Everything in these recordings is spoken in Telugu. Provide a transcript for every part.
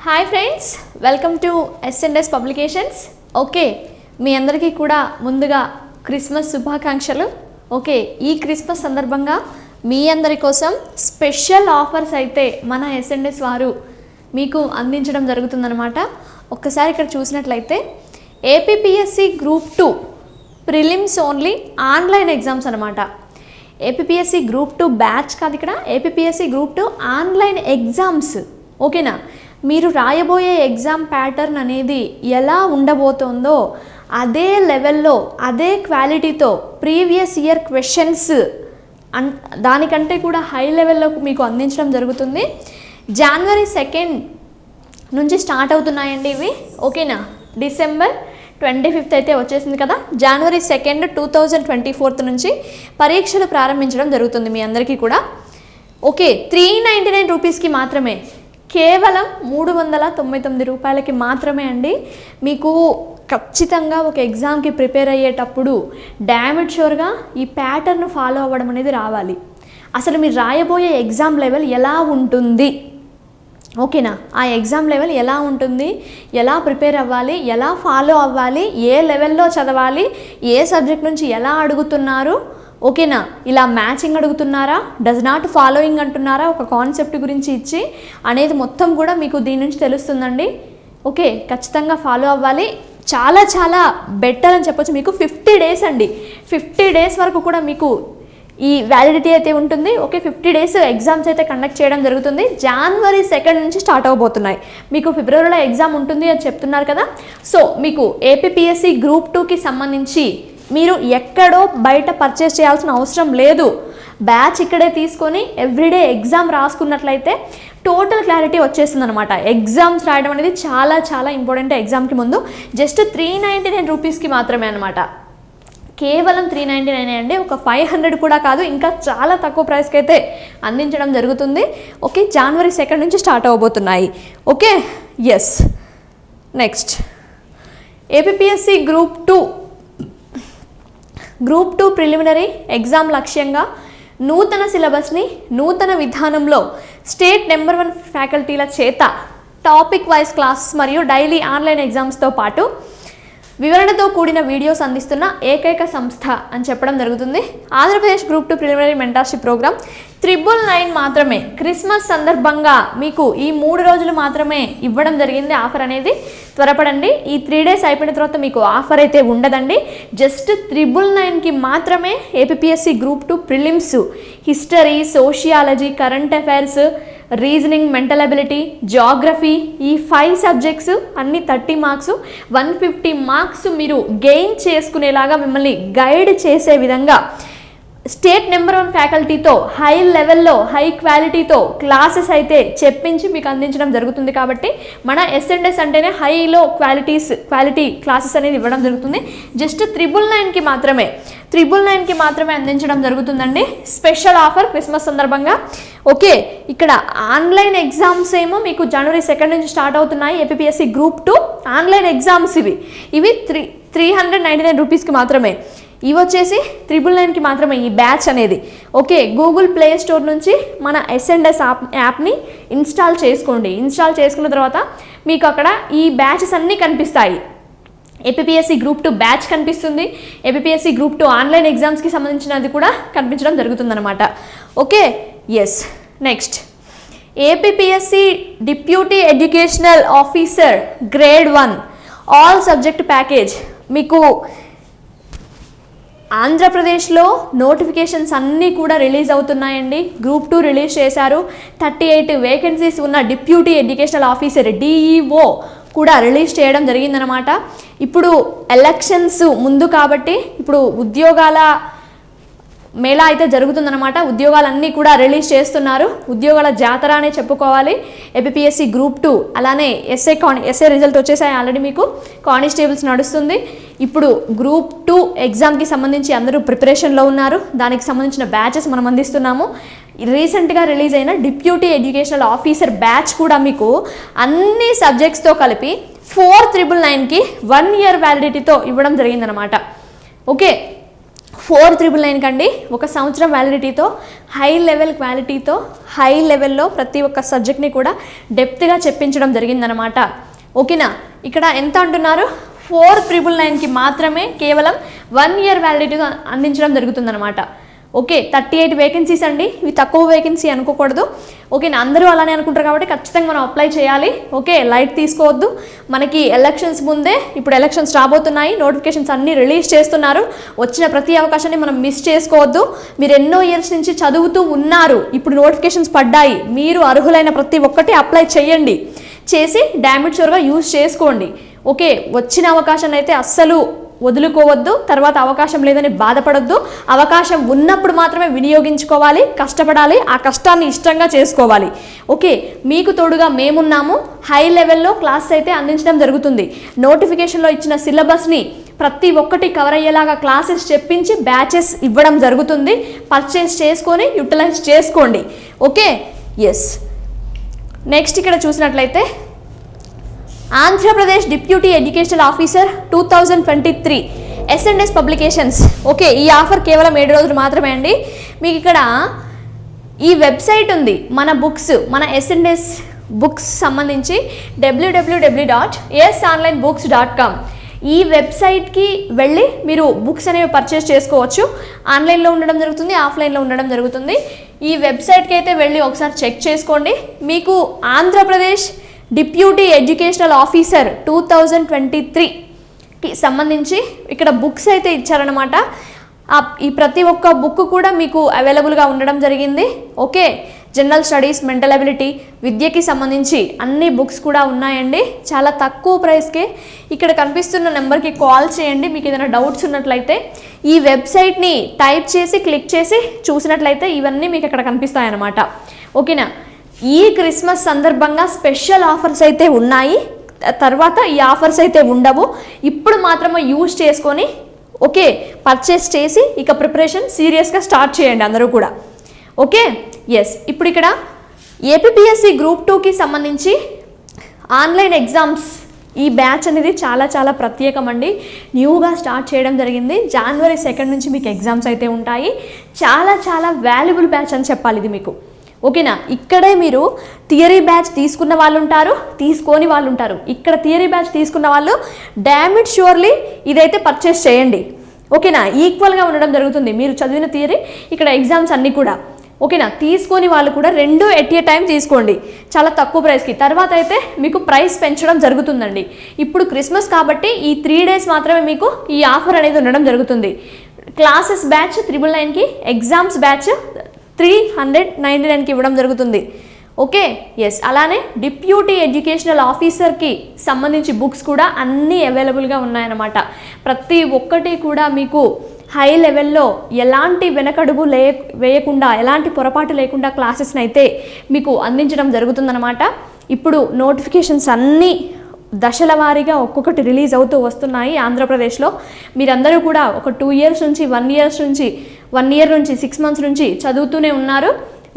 Hi friends welcome to SNS publications okay. మీ అందరికీ కూడా ముందుగా క్రిస్మస్ శుభాకాంక్షలు. ఓకే ఈ క్రిస్మస్ సందర్భంగా మీ అందరి కోసం స్పెషల్ ఆఫర్స్ అయితే మన ఎస్ఎన్ఎస్ వారు మీకు అందించడం జరుగుతుందన్నమాట. ఒక్కసారి ఇక్కడ చూసినట్లయితే APPSC group two prelims only online exams అనమాట ఏపీపీఎస్సి గ్రూప్ టూ బ్యాచ్ కాదు ఇక్కడ. APPSC group two online exams ఓకేనా? మీరు రాయబోయే ఎగ్జామ్ ప్యాటర్న్ అనేది ఎలా ఉండబోతోందో అదే లెవెల్లో అదే క్వాలిటీతో ప్రీవియస్ ఇయర్ క్వశ్చన్స్ అన్ దానికంటే కూడా హై లెవెల్లో మీకు అందించడం జరుగుతుంది. జనవరి సెకండ్ నుంచి స్టార్ట్ అవుతున్నాయండి ఇవి. ఓకేనా? డిసెంబర్ ట్వంటీ ఫిఫ్త్ అయితే వచ్చేసింది కదా. జనవరి second two thousand twenty fourth నుంచి పరీక్షలు ప్రారంభించడం జరుగుతుంది మీ అందరికీ కూడా. ఓకే త్రీ నైంటీ నైన్ రూపీస్కి మాత్రమే కేవలం మూడు వందల తొంభై తొమ్మిది రూపాయలకి మాత్రమే అండి. మీకు ఖచ్చితంగా ఒక ఎగ్జామ్కి ప్రిపేర్ అయ్యేటప్పుడు డ్యామేజ్ షోర్గా ఈ ప్యాటర్న్ ఫాలో అవ్వడం అనేది రావాలి. అసలు మీరు రాయబోయే ఎగ్జామ్ లెవెల్ ఎలా ఉంటుంది? ఓకేనా? ఆ ఎగ్జామ్ లెవెల్ ఎలా ఉంటుంది? ఎలా ప్రిపేర్ అవ్వాలి? ఎలా ఫాలో అవ్వాలి? ఏ లెవెల్లో చదవాలి? ఏ సబ్జెక్ట్ నుంచి ఎలా అడుగుతున్నారు? ఓకేనా? ఇలా మ్యాచింగ్ అడుగుతున్నారా? డస్ నాట్ ఫాలోయింగ్ అంటున్నారా? ఒక కాన్సెప్ట్ గురించి ఇచ్చి అనేది మొత్తం కూడా మీకు దీని నుంచి తెలుస్తుందండి. ఓకే ఖచ్చితంగా ఫాలో అవ్వాలి. చాలా చాలా బెటర్ అని చెప్పొచ్చు. మీకు ఫిఫ్టీ డేస్ అండి. ఫిఫ్టీ డేస్ వరకు కూడా మీకు ఈ వ్యాలిడిటీ అయితే ఉంటుంది. ఓకే ఫిఫ్టీ డేస్ ఎగ్జామ్స్ అయితే కండక్ట్ చేయడం జరుగుతుంది. జనవరి సెకండ్ నుంచి స్టార్ట్ అవబోతున్నాయి. మీకు ఫిబ్రవరిలో ఎగ్జామ్ ఉంటుంది అని చెప్తున్నారు కదా. సో మీకు ఏపీపీఎస్సి గ్రూప్ టూకి సంబంధించి మీరు ఎక్కడో బయట పర్చేస్ చేయాల్సిన అవసరం లేదు. బ్యాచ్ ఇక్కడే తీసుకొని ఎవ్రీడే ఎగ్జామ్ రాసుకున్నట్లయితే టోటల్ క్లారిటీ వచ్చేస్తుంది అనమాట ఎగ్జామ్స్ రాయడం అనేది చాలా చాలా ఇంపార్టెంట్ ఎగ్జామ్కి ముందు. జస్ట్ త్రీ నైంటీ నైన్ రూపీస్కి మాత్రమే అనమాట కేవలం త్రీ నైంటీ నైన్ అండి ఒక ఫైవ్ హండ్రెడ్ కూడా కాదు ఇంకా చాలా తక్కువ ప్రైస్కి అయితే అందించడం జరుగుతుంది. ఓకే జనవరి సెకండ్ నుంచి start అవ్వబోతున్నాయి okay yes next APSC group two group two preliminary exam లక్ష్యంగా నూతన సిలబస్ని నూతన విధానంలో స్టేట్ నెంబర్ వన్ ఫ్యాకల్టీల చేత టాపిక్ వైజ్ క్లాస్ మరియు డైలీ ఆన్లైన్ ఎగ్జామ్స్తో పాటు వివరణతో కూడిన వీడియోస్ అందిస్తున్న ఏకైక సంస్థ అని చెప్పడం జరుగుతుంది. Andhra Pradesh group two preliminary mentorship programme triple nine మాత్రమే క్రిస్మస్ సందర్భంగా మీకు ఈ మూడు రోజులు మాత్రమే ఇవ్వడం జరిగింది ఆఫర్ అనేది. త్వరపడండి. ఈ త్రీ డేస్ అయిపోయిన తర్వాత మీకు ఆఫర్ అయితే ఉండదండి. జస్ట్ త్రిబుల్ నైన్కి మాత్రమే APSC group two prelims history sociology current affairs reasoning mental ability geography ఈ ఫైవ్ సబ్జెక్ట్స్ అన్ని thirty marks one fifty marks మీరు గెయిన్ చేసుకునేలాగా మిమ్మల్ని గైడ్ చేసే విధంగా స్టేట్ నెంబర్ వన్ ఫ్యాకల్టీతో హై లెవెల్లో హై క్వాలిటీతో క్లాసెస్ అయితే చెప్పించి మీకు అందించడం జరుగుతుంది కాబట్టి మన ఎస్ఎండ్ఎస్ అంటేనే హైలో క్వాలిటీస్ క్వాలిటీ క్లాసెస్ అనేది ఇవ్వడం జరుగుతుంది. జస్ట్ త్రిబుల్ నైన్కి మాత్రమే త్రిబుల్ నైన్కి మాత్రమే అందించడం జరుగుతుందండి. స్పెషల్ ఆఫర్ క్రిస్మస్ సందర్భంగా. ఓకే ఇక్కడ ఆన్లైన్ ఎగ్జామ్స్ ఏమో మీకు జనవరి సెకండ్ నుంచి స్టార్ట్ అవుతున్నాయి APSC group two online exams ఇవి. ఇవి three three hundred ninety nine రూపీస్కి మాత్రమే. ఇవి వచ్చేసి త్రిబుల్ నైన్కి మాత్రమే ఈ బ్యాచ్ అనేది. ఓకే గూగుల్ ప్లే స్టోర్ నుంచి మన ఎస్ఎండ్ఎస్ యాప్ యాప్ని ఇన్స్టాల్ చేసుకోండి. ఇన్స్టాల్ చేసుకున్న తర్వాత మీకు అక్కడ ఈ బ్యాచెస్ అన్నీ కనిపిస్తాయి. ఏపీఎస్సి గ్రూప్ టూ బ్యాచ్ కనిపిస్తుంది. ఏపీఎస్సి గ్రూప్ టూ ఆన్లైన్ ఎగ్జామ్స్కి సంబంధించినది కూడా కనిపించడం జరుగుతుందన్నమాట. Okay yes next APSC deputy educational officer grade one all subject package మీకు ఆంధ్రప్రదేశ్లో నోటిఫికేషన్స్ అన్నీ కూడా రిలీజ్ అవుతున్నాయండి. గ్రూప్ టూ రిలీజ్ చేశారు. థర్టీ ఎయిట్ వేకెన్సీస్ ఉన్న డిప్యూటీ ఎడ్యుకేషనల్ ఆఫీసర్ డిఈఓ కూడా రిలీజ్ చేయడం జరిగిందనమాట ఇప్పుడు ఎలక్షన్స్ ముందు కాబట్టి ఇప్పుడు ఉద్యోగాల మేళా అయితే జరుగుతుందన్నమాట. ఉద్యోగాలన్నీ కూడా రిలీజ్ చేస్తున్నారు. ఉద్యోగాల జాతర అనే చెప్పుకోవాలి ఏపీఎస్సి గ్రూప్ టూ అలానే ఎస్ఏ కాని ఎస్ఏ రిజల్ట్ వచ్చేసాయి ఆల్రెడీ మీకు. కానిస్టేబుల్స్ నడుస్తుంది. ఇప్పుడు గ్రూప్ టూ ఎగ్జామ్కి సంబంధించి అందరూ ప్రిపరేషన్లో ఉన్నారు. దానికి సంబంధించిన బ్యాచెస్ మనం అందిస్తున్నాము. రీసెంట్గా రిలీజ్ అయిన డిప్యూటీ ఎడ్యుకేషనల్ ఆఫీసర్ బ్యాచ్ కూడా మీకు అన్ని సబ్జెక్ట్స్తో కలిపి ఫోర్ త్రిబుల్ నైన్కి వన్ ఇయర్ వ్యాలిడిటీతో ఇవ్వడం జరిగిందనమాట ఓకే ఫోర్ త్రిబుల్ నైన్ కండి. ఒక సంవత్సరం వ్యాలిడిటీతో హై లెవెల్ క్వాలిటీతో హై లెవెల్లో ప్రతి ఒక్క సబ్జెక్ట్ని కూడా డెప్త్గా చెప్పించడం జరిగిందనమాట ఓకేనా? ఇక్కడ ఎంత అంటున్నారు? ఫోర్ త్రిబుల్ నైన్కి మాత్రమే కేవలం వన్ ఇయర్ వ్యాలిడిటీగా అందించడం జరుగుతుందనమాట ఓకే థర్టీ ఎయిట్ వేకెన్సీస్ అండి. ఇవి తక్కువ వేకెన్సీ అనుకోకూడదు. ఓకే అందరూ అలానే అనుకుంటారు కాబట్టి ఖచ్చితంగా మనం అప్లై చేయాలి. ఓకే లైట్ తీసుకోవద్దు. మనకి ఎలక్షన్స్ ముందే ఇప్పుడు ఎలక్షన్స్ రాబోతున్నాయి. నోటిఫికేషన్స్ అన్నీ రిలీజ్ చేస్తున్నారు. వచ్చిన ప్రతి అవకాశాన్ని మనం మిస్ చేసుకోవద్దు. మీరు ఎన్నో ఇయర్స్ నుంచి చదువుతూ ఉన్నారు. ఇప్పుడు నోటిఫికేషన్స్ పడ్డాయి. మీరు అర్హులైన ప్రతి ఒక్కటి అప్లై చేయండి. చేసి డ్యామేజ్ షోర్గా యూజ్ చేసుకోండి. ఓకే వచ్చిన అవకాశాన్ని అయితే అస్సలు వదులుకోవద్దు తర్వాత అవకాశం లేదని బాధపడొద్దు. అవకాశం ఉన్నప్పుడు మాత్రమే వినియోగించుకోవాలి కష్టపడాలి ఆ కష్టాన్ని ఇష్టంగా చేసుకోవాలి. ఓకే మీకు తోడుగా మేమున్నాము. హై లెవెల్లో క్లాస్ అయితే అందించడం జరుగుతుంది. నోటిఫికేషన్లో ఇచ్చిన సిలబస్ని ప్రతి ఒక్కటి కవర్ అయ్యేలాగా క్లాసెస్ చెప్పించి బ్యాచెస్ ఇవ్వడం జరుగుతుంది. పర్చేస్ చేసుకొని యూటిలైజ్ చేసుకోండి. ఓకే? ఎస్ నెక్స్ట్ ఇక్కడ చూసినట్లయితే Andhra Pradesh deputy educational officer two thousand twenty three SNS publications. Okay ఈ ఆఫర్ కేవలం ఏడు రోజులు మాత్రమే అండి. మీకు ఇక్కడ ఈ వెబ్సైట్ ఉంది మన బుక్స్ మన ఎస్ఎన్ఎస్ బుక్స్ సంబంధించి W W W dot S online books dot com ఈ వెబ్సైట్కి వెళ్ళి మీరు బుక్స్ అనేవి పర్చేస్ చేసుకోవచ్చు. ఆన్లైన్లో ఉండడం జరుగుతుంది ఆఫ్లైన్లో ఉండడం జరుగుతుంది. ఈ వెబ్సైట్కి అయితే వెళ్ళి ఒకసారి చెక్ చేసుకోండి. మీకు Andhra Pradesh deputy educational officer two thousand twenty త్రీకి సంబంధించి ఇక్కడ బుక్స్ అయితే ఇచ్చారనమాట ఈ ప్రతి ఒక్క బుక్ కూడా మీకు అవైలబుల్గా ఉండడం జరిగింది. Okay general studies mental ability విద్యకి సంబంధించి అన్ని బుక్స్ కూడా ఉన్నాయండి. చాలా తక్కువ ప్రైస్కే ఇక్కడ కనిపిస్తున్న నెంబర్కి కాల్ చేయండి. మీకు ఏదైనా డౌట్స్ ఉన్నట్లయితే ఈ వెబ్సైట్ని టైప్ చేసి క్లిక్ చేసి చూసినట్లయితే ఇవన్నీ మీకు ఇక్కడ కనిపిస్తాయన్నమాట. ఓకేనా? ఈ క్రిస్మస్ సందర్భంగా స్పెషల్ ఆఫర్స్ అయితే ఉన్నాయి. తర్వాత ఈ ఆఫర్స్ అయితే ఉండవు. ఇప్పుడు మాత్రమే యూజ్ చేసుకొని ఓకే పర్చేస్ చేసి ఇక ప్రిపరేషన్ సీరియస్గా స్టార్ట్ చేయండి అందరూ కూడా. ఓకే? ఎస్ ఇప్పుడు ఇక్కడ ఏపీఎస్సి గ్రూప్ టూకి సంబంధించి ఆన్లైన్ ఎగ్జామ్స్ ఈ బ్యాచ్ అనేది చాలా చాలా ప్రత్యేకం అండి న్యూగా స్టార్ట్ చేయడం జరిగింది. జనవరి సెకండ్ నుంచి మీకు ఎగ్జామ్స్ అయితే ఉంటాయి. చాలా చాలా వాల్యుబుల్ బ్యాచ్ అని చెప్పాలి ఇది మీకు. ఓకేనా? ఇక్కడే మీరు థియరీ బ్యాచ్ తీసుకున్న వాళ్ళు ఉంటారు తీసుకోని వాళ్ళు ఉంటారు ఇక్కడ థియరీ బ్యాచ్ తీసుకున్న వాళ్ళు డామిట్ ష్యూర్లీ ఇదైతే పర్చేస్ చేయండి. ఓకేనా? ఈక్వల్గా ఉండడం జరుగుతుంది. మీరు చదివిన థియరీ ఇక్కడ ఎగ్జామ్స్ అన్నీ కూడా. ఓకేనా? తీసుకొని వాళ్ళు కూడా రెండు ఎట్ ఏ టైం తీసుకోండి. చాలా తక్కువ ప్రైస్కి తర్వాత అయితే మీకు ప్రైస్ పెంచడం జరుగుతుందండి. ఇప్పుడు క్రిస్మస్ కాబట్టి ఈ త్రీ డేస్ మాత్రమే మీకు ఈ ఆఫర్ అనేది ఉండడం జరుగుతుంది. క్లాసెస్ బ్యాచ్ త్రిబుల్ నైన్కి exams batch three hundred ninety నైన్కి ఇవ్వడం జరుగుతుంది. ఓకే ఎస్ అలానే డిప్యూటీ ఎడ్యుకేషనల్ ఆఫీసర్కి సంబంధించి బుక్స్ కూడా అన్నీ అవైలబుల్గా ఉన్నాయన్నమాట. ప్రతి ఒక్కటి కూడా మీకు హై లెవెల్లో ఎలాంటి వెనకడుగు లే వేయకుండా ఎలాంటి పొరపాటు లేకుండా క్లాసెస్ని అయితే మీకు అందించడం జరుగుతుందన్నమాట. ఇప్పుడు నోటిఫికేషన్స్ అన్నీ దశల వారీగా ఒక్కొక్కటి రిలీజ్ అవుతూ వస్తున్నాయి ఆంధ్రప్రదేశ్లో. మీరందరూ కూడా ఒక టూ ఇయర్స్ నుంచి వన్ ఇయర్స్ నుంచి వన్ ఇయర్ నుంచి సిక్స్ మంత్స్ నుంచి చదువుతూనే ఉన్నారు.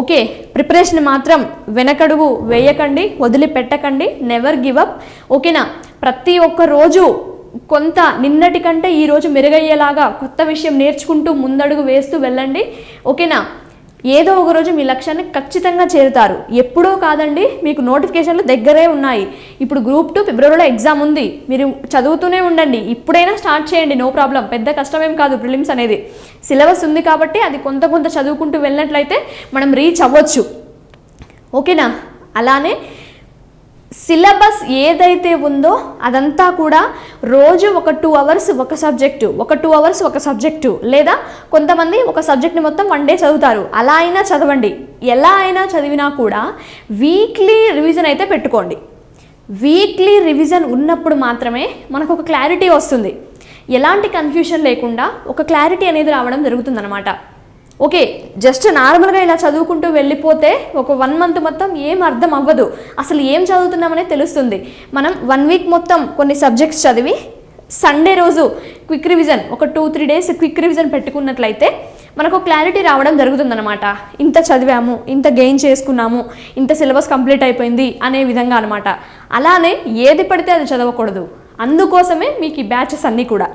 ఓకే ప్రిపరేషన్ మాత్రం వెనకడుగు వేయకండి వదిలిపెట్టకండి నెవర్ గివ్ అప్ ఓకేనా? ప్రతి ఒక్క రోజు కొంత నిన్నటి కంటే ఈరోజు మెరుగయ్యేలాగా కొత్త విషయం నేర్చుకుంటూ ముందడుగు వేస్తూ వెళ్ళండి. ఓకేనా? ఏదో ఒక రోజు మీ లక్ష్యాన్ని ఖచ్చితంగా చేరుతారు. ఎప్పుడో కాదండి మీకు నోటిఫికేషన్లు దగ్గరే ఉన్నాయి. ఇప్పుడు గ్రూప్ టూ ఫిబ్రవరిలో ఎగ్జామ్ ఉంది. మీరు చదువుతూనే ఉండండి. ఇప్పుడైనా స్టార్ట్ చేయండి నో ప్రాబ్లం. పెద్ద కష్టమేం కాదు ప్రిలిమ్స్ అనేది. సిలబస్ ఉంది కాబట్టి అది కొంత కొంత చదువుకుంటూ వెళ్ళినట్లయితే మనం రీచ్ అవ్వచ్చు. ఓకేనా? అలానే సిలబస్ ఏదైతే ఉందో అదంతా కూడా రోజు ఒక టూ అవర్స్ ఒక సబ్జెక్టు ఒక టూ అవర్స్ ఒక సబ్జెక్టు లేదా కొంతమంది ఒక సబ్జెక్ట్ని మొత్తం వన్ డే చదువుతారు. అలా అయినా చదవండి. ఎలా అయినా చదివినా కూడా వీక్లీ రివిజన్ అయితే పెట్టుకోండి. వీక్లీ రివిజన్ ఉన్నప్పుడు మాత్రమే మనకు ఒక క్లారిటీ వస్తుంది. ఎలాంటి కన్ఫ్యూషన్ లేకుండా ఒక క్లారిటీ అనేది రావడం జరుగుతుందన్నమాట. ఓకే జస్ట్ నార్మల్గా ఇలా చదువుకుంటూ వెళ్ళిపోతే ఒక వన్ మంత్ మొత్తం ఏం అర్థం అవ్వదు. అసలు ఏం చదువుతున్నామనే తెలుస్తుంది. మనం వన్ వీక్ మొత్తం కొన్ని సబ్జెక్ట్స్ చదివి సండే రోజు క్విక్ రివిజన్ ఒక two three days quick revision పెట్టుకున్నట్లయితే మనకు క్లారిటీ రావడం జరుగుతుందన్నమాట. ఇంత చదివాము ఇంత గెయిన్ చేసుకున్నాము ఇంత సిలబస్ కంప్లీట్ అయిపోయింది అనే విధంగా అనమాట అలానే ఏది పడితే అది చదవకూడదు. అందుకోసమే మీకు ఈ బ్యాచెస్ అన్నీ కూడా.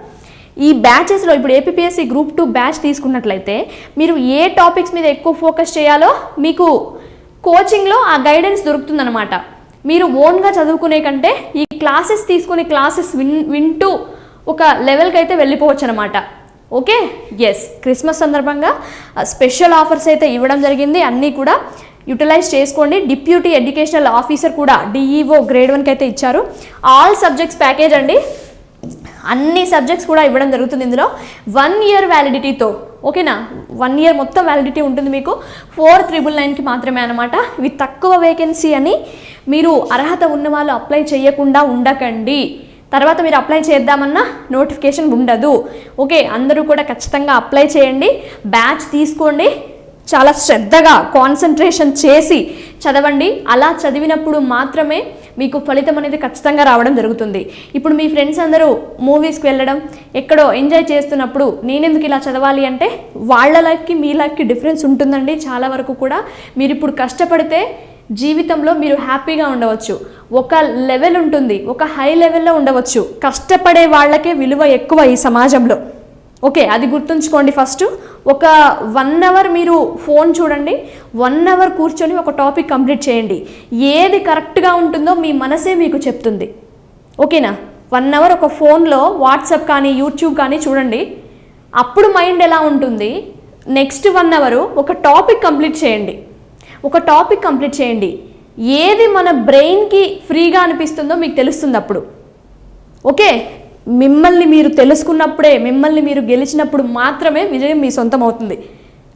ఈ బ్యాచెస్లో ఇప్పుడు ఏపీఎస్సి గ్రూప్ టూ బ్యాచ్ తీసుకున్నట్లయితే మీరు ఏ టాపిక్స్ మీద ఎక్కువ ఫోకస్ చేయాలో మీకు కోచింగ్లో ఆ గైడెన్స్ దొరుకుతుందన్నమాట. మీరు ఓన్గా చదువుకునే కంటే ఈ క్లాసెస్ తీసుకునే క్లాసెస్ విన్ వింటూ ఒక లెవెల్కి అయితే వెళ్ళిపోవచ్చు అనమాట ఓకే ఎస్ క్రిస్మస్ సందర్భంగా స్పెషల్ ఆఫర్స్ అయితే ఇవ్వడం జరిగింది. అన్నీ కూడా యూటిలైజ్ చేసుకోండి. డిప్యూటీ ఎడ్యుకేషనల్ ఆఫీసర్ కూడా డిఈఓ గ్రేడ్ వన్కి అయితే ఇచ్చారు. ఆల్ సబ్జెక్ట్స్ ప్యాకేజ్ అండి. అన్ని సబ్జెక్ట్స్ కూడా ఇవ్వడం జరుగుతుంది ఇందులో. వన్ ఇయర్ వ్యాలిడిటీతో ఓకేనా వన్ ఇయర్ మొత్తం వ్యాలిడిటీ ఉంటుంది మీకు. ఫోర్ త్రిబుల్ నైన్కి మాత్రమే అనమాట ఇవి తక్కువ వేకెన్సీ అని మీరు అర్హత ఉన్న వాళ్ళు అప్లై చేయకుండా ఉండకండి. తర్వాత మీరు అప్లై చేద్దామన్నా నోటిఫికేషన్ ఉండదు. ఓకే అందరూ కూడా ఖచ్చితంగా అప్లై చేయండి. బ్యాచ్ తీసుకోండి. చాలా శ్రద్ధగా కాన్సన్ట్రేషన్ చేసి చదవండి. అలా చదివినప్పుడు మాత్రమే మీకు ఫలితం అనేది ఖచ్చితంగా రావడం జరుగుతుంది. ఇప్పుడు మీ ఫ్రెండ్స్ అందరూ మూవీస్కి వెళ్ళడం ఎక్కడో ఎంజాయ్ చేస్తున్నప్పుడు నేనెందుకు ఇలా చదవాలి అంటే వాళ్ళ లైఫ్కి మీ లైఫ్కి డిఫరెన్స్ ఉంటుందండి. చాలా వరకు కూడా మీరు ఇప్పుడు కష్టపడితే జీవితంలో మీరు హ్యాపీగా ఉండవచ్చు. ఒక లెవెల్ ఉంటుంది ఒక హై లెవెల్లో ఉండవచ్చు. కష్టపడే వాళ్ళకే విలువ ఎక్కువ ఈ సమాజంలో. ఓకే అది గుర్తుంచుకోండి ఫస్ట్ ఒక వన్ అవర్ మీరు ఫోన్ చూడండి వన్ అవర్ కూర్చొని ఒక టాపిక్ కంప్లీట్ చేయండి. ఏది కరెక్ట్గా ఉంటుందో మీ మనసే మీకు చెప్తుంది. ఓకేనా? వన్ అవర్ ఒక ఫోన్లో వాట్సాప్ కానీ యూట్యూబ్ కానీ చూడండి. అప్పుడు మైండ్ ఎలా ఉంటుంది? నెక్స్ట్ వన్ అవరు ఒక టాపిక్ కంప్లీట్ చేయండి. ఒక టాపిక్ కంప్లీట్ చేయండి. ఏది మన బ్రెయిన్కి ఫ్రీగా అనిపిస్తుందో మీకు తెలుస్తుంది అప్పుడు. ఓకే? మిమ్మల్ని మీరు తెలుసుకున్నప్పుడే మిమ్మల్ని మీరు గెలిచినప్పుడు మాత్రమే విజయం మీ సొంతం అవుతుంది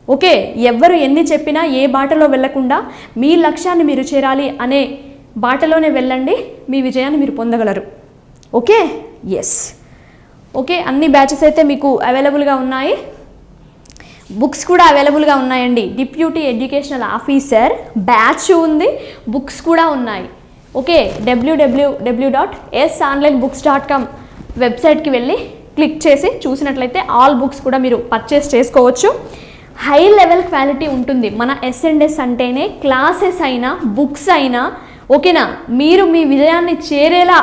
ఓకే ఎవ్వరు ఎన్ని చెప్పినా ఏ బాటలో వెళ్ళకుండా మీ లక్ష్యాన్ని మీరు చేరాలి అనే బాటలోనే వెళ్ళండి మీ విజయాన్ని మీరు పొందగలరు. ఓకే? ఎస్ ఓకే అన్ని బ్యాచెస్ అయితే మీకు అవైలబుల్గా ఉన్నాయి. బుక్స్ కూడా అవైలబుల్గా ఉన్నాయండి. డిప్యూటీ ఎడ్యుకేషనల్ ఆఫీసర్ బ్యాచ్ ఉంది బుక్స్ కూడా ఉన్నాయి. Okay W W W dot S online books dot com వెబ్సైట్కి వెళ్ళి క్లిక్ చేసి చూసినట్లయితే ఆల్ బుక్స్ కూడా మీరు పర్చేస్ చేసుకోవచ్చు. హై లెవెల్ క్వాలిటీ ఉంటుంది. మన ఎస్ఎండ్ఎస్ అంటేనే క్లాసెస్ అయినా బుక్స్ అయినా ఓకేనా? మీరు మీ విజయాన్ని చేరేలా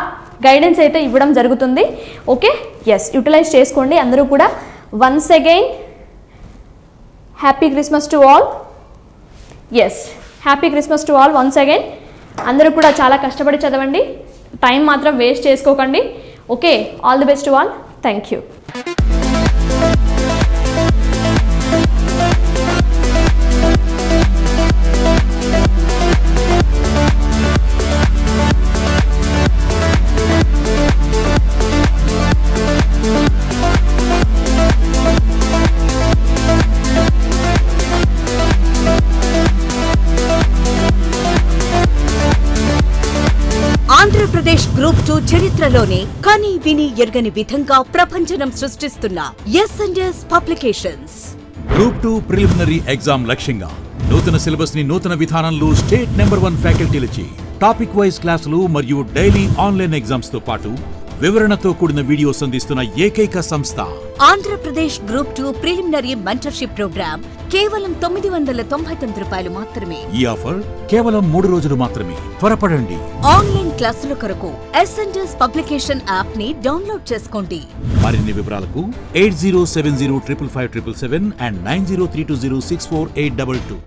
గైడెన్స్ అయితే ఇవ్వడం జరుగుతుంది. ఓకే? ఎస్ యూటిలైజ్ చేసుకోండి. అందరూ కూడా once again happy Christmas to all yes happy Christmas to all once again అందరూ కూడా చాలా కష్టపడి చదవండి. టైం మాత్రం వేస్ట్ చేసుకోకండి. Okay, all the best to all. Thank you. చరిత్రలోనే కని విని ఎరగని విధంగా ప్రపంచనం సృష్టిస్తున్న S and S publications group two preliminary exam లక్ష్యంగా నూతన సిలబస్ని నూతన విధానంలో స్టేట్ నెంబర్ వన్ ఫ్యాకల్టీలచే టాపిక్ వైజ్ క్లాసులు మరియు డైలీ ఆన్లైన్ ఎగ్జామ్స్తో పాటు వివరణతో కూడిన వీడియోస్ అందిస్తున్న ఏకైక సంస్థ. Andhra Pradesh group two preliminary mentorship programme కేవలం తొమ్మిది వందల తొంభై తొమ్మిది రూపాయలు మాత్రమే. ఈ ఆఫర్ కేవలం మూడు రోజులు మాత్రమే. త్వరపడండి. ఆన్లైన్ క్లాసుల కొరకు ఎస్ అండ్ ఎస్ పబ్లికేషన్ యాప్ని డౌన్లోడ్ చేసుకోండి. మరిన్ని వివరాలకు eight zero seven zero triple five triple seven and nine zero three two zero six four eight double two.